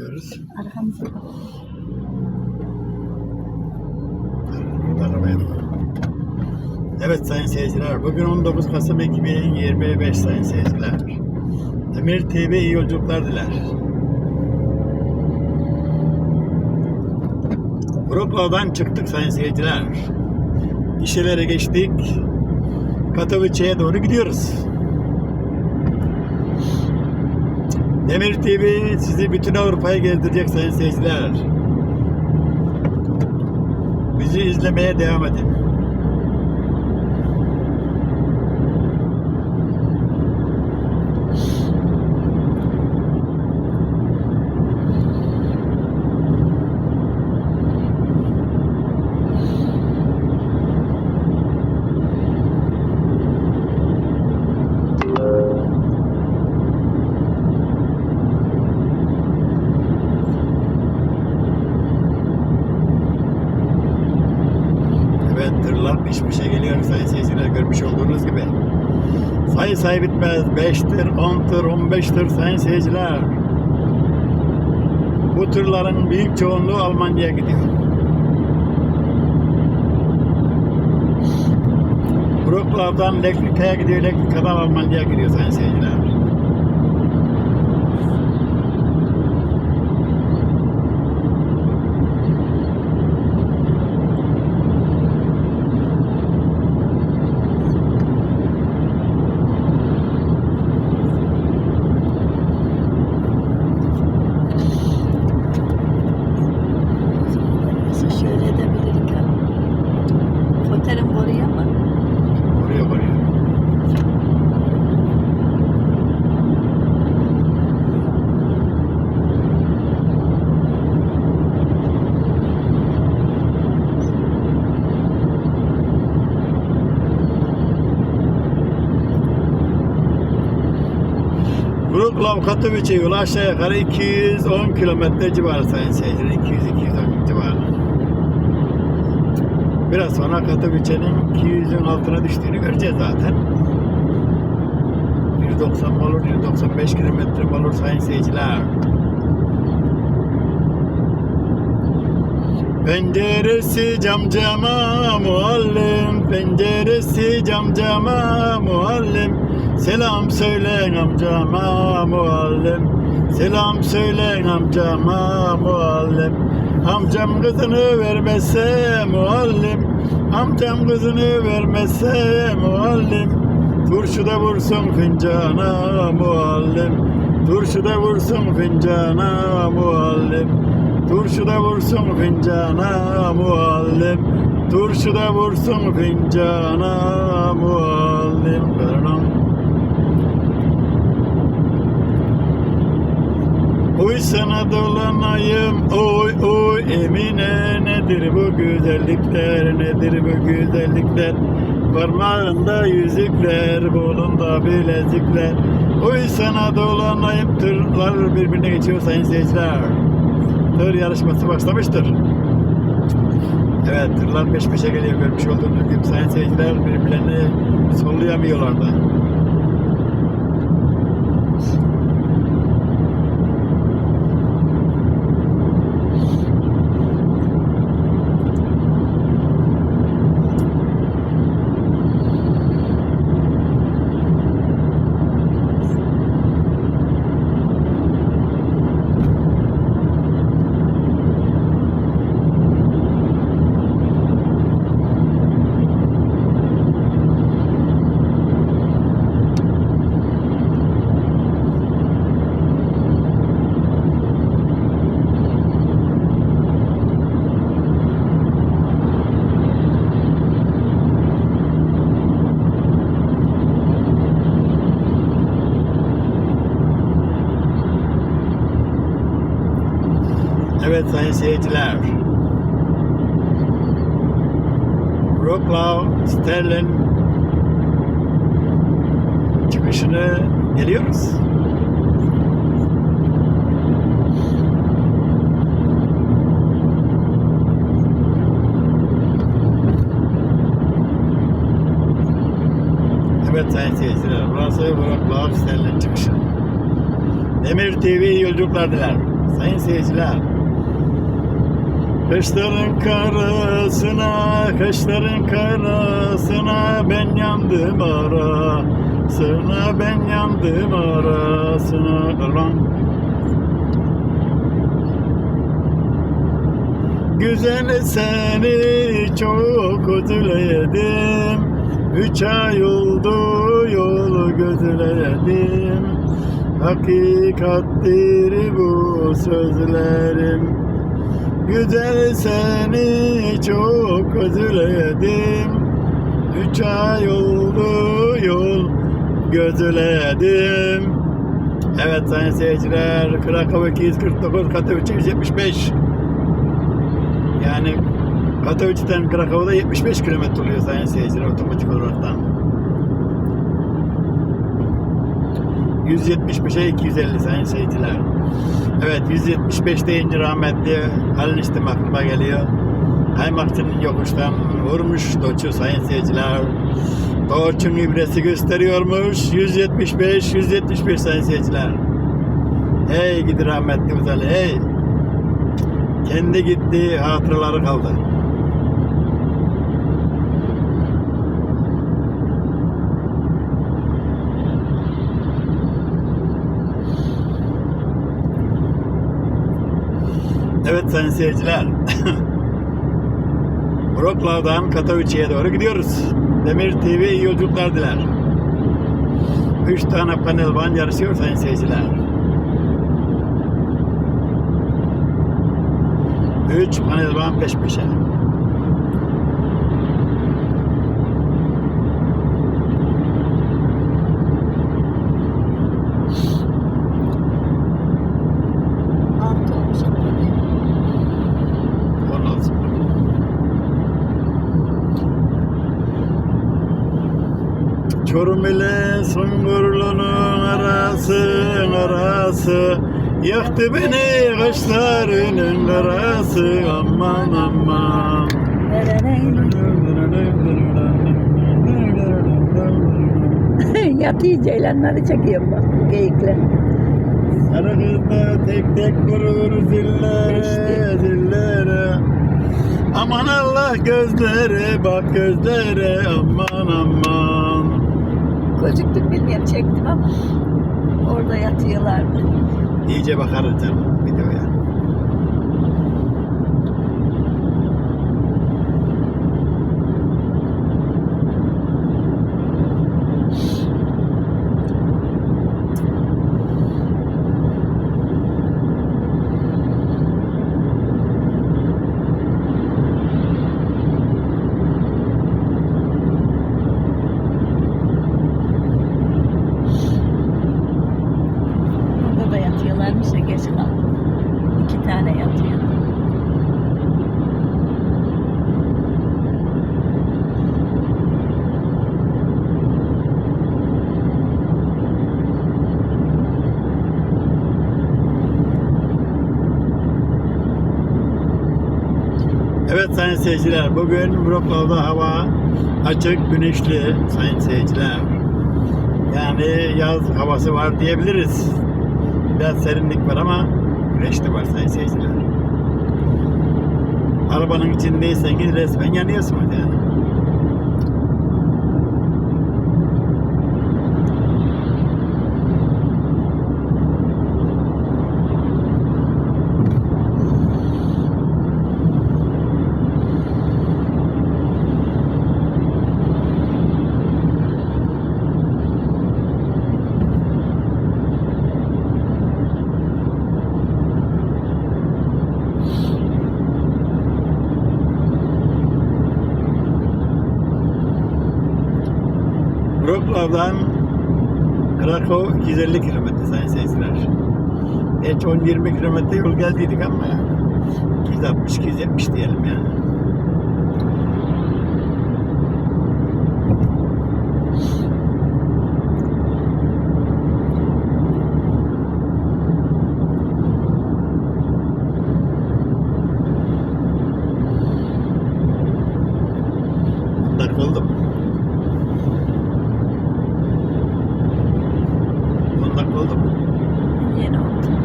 gidiyoruz. Arkamıza. Arabaya. Evet sayın seyirciler, bugün 19 Kasım 2025 sayın seyirciler. Emir TV iyi yolculuklar diler. Wrocław'dan çıktık sayın seyirciler. İşelere geçtik. Katowice'ye doğru gidiyoruz. Demir TV sizi bütün Avrupa'ya gezdirecek sayın seyirciler. Bizi izlemeye devam edin. Evet tırlar piş pişe geliyor sayın seyirciler görmüş olduğunuz gibi. Sayı bitmez. 5 tır, 10 tır, 15 tır sayın seyirciler. Bu tırların büyük çoğunluğu Almanya'ya gidiyor. Wrocław'dan Leknika'ya gidiyor, Leknika'dan Almanya'ya gidiyor sayın seyirciler. Foterim oraya mı? Oraya varıyor. Wrocław Katowice yolu aşağı yukarı 210 kilometre civarı sayın seyirciler. 200-210 civarı. Biraz sonra Katowice'nin 200'ün altına düştüğünü göreceğiz zaten. 190 mı olur, 195 kilometre olur sayın seyirciler. Penceresi cam cama muallim Penceresi cam cama muallim Selam söylen amcama muallim Selam söylen amcama muallim Amcam kızını vermezse muallim Amcam kızını vermezse muallim. Turşuda vursun fincana muallim Turşuda vursun fincana muallim. Turşuda vursun fincana muallim Turşuda vursun fincana muallim. Berenam. Oy sana dolanayım oy oy. Emine nedir bu güzellikler nedir bu güzellikler? Parmağında yüzükler kolunda bilezikler. Oy sana dolanayım tırlar birbirine geçiyor sayın seyirciler. Tır yarışması başlamıştır. Evet tırlar peş peşe geliyor görmüş olduğunuz gibi sayın seyirciler birbirlerini sollayamıyorlar da Evet sayın seyirciler. Wrocław Sterling çıkışını geliyoruz. Evet sayın seyirciler. Burası Wrocław Sterling çıkışı. Demir TV yolculuklar diler. sayın seyirciler. Kışların karasına, kışların karasına ben yandım arasına, ben yandım arasına. Lan. Güzel seni çok özledim Üç ay oldu yolu gözledim Hakikattir bu sözlerim Güzel seni çok özledim. Üç ay oldu yol gözledim. Evet sayın seyirciler Krakow 249 Katowice 175 yani Katowice'den Krakow'da 75 kilometre oluyor sayın seyirciler otomatik olaraktan. 175'e 250 sayın seyirciler. Evet 175 deyince rahmetli Halil İstim aklıma geliyor. Kaymakçının yokuştan vurmuş Doç'u sayın seyirciler. Doç'un ibresi gösteriyormuş. 175, 175 sayın seyirciler. Hey gidi rahmetli Uzali hey. Kendi gitti hatıraları kaldı. Evet sayın seyirciler. Wrocław'dan Katowice'ye doğru gidiyoruz. Demir TV iyi yolculuklar diler. Üç tane panel van yarışıyor sayın seyirciler. Üç panel van peş peşe. İle Sungurlu'nun arası arası. Yaktı beni kaşlarının arası. Aman aman. Yatıyor ceylanları çekiyorum bak geyikle. Sarı kızda tek tek vurur zillere zillere. Aman Allah gözlere bak gözlere. Aman aman Gözüktüm bilmiyorum çektim ama orada yatıyorlardı. İyice bakarız canım videoya. Orada da yatıyorlarmış ya geç kaldım. İki tane yatıyor. Evet sayın seyirciler bugün Wrocław'da hava açık güneşli sayın seyirciler. Yani yaz havası var diyebiliriz. Biraz serinlik var ama güneş de var sayın seyirciler. Arabanın içindeyseniz resmen yanıyorsunuz yani. Wrocław'dan Krakow 250 kilometre sayın seyirciler. Geç 10-20 kilometre yol geldiydik ama 260-270 diyelim yani.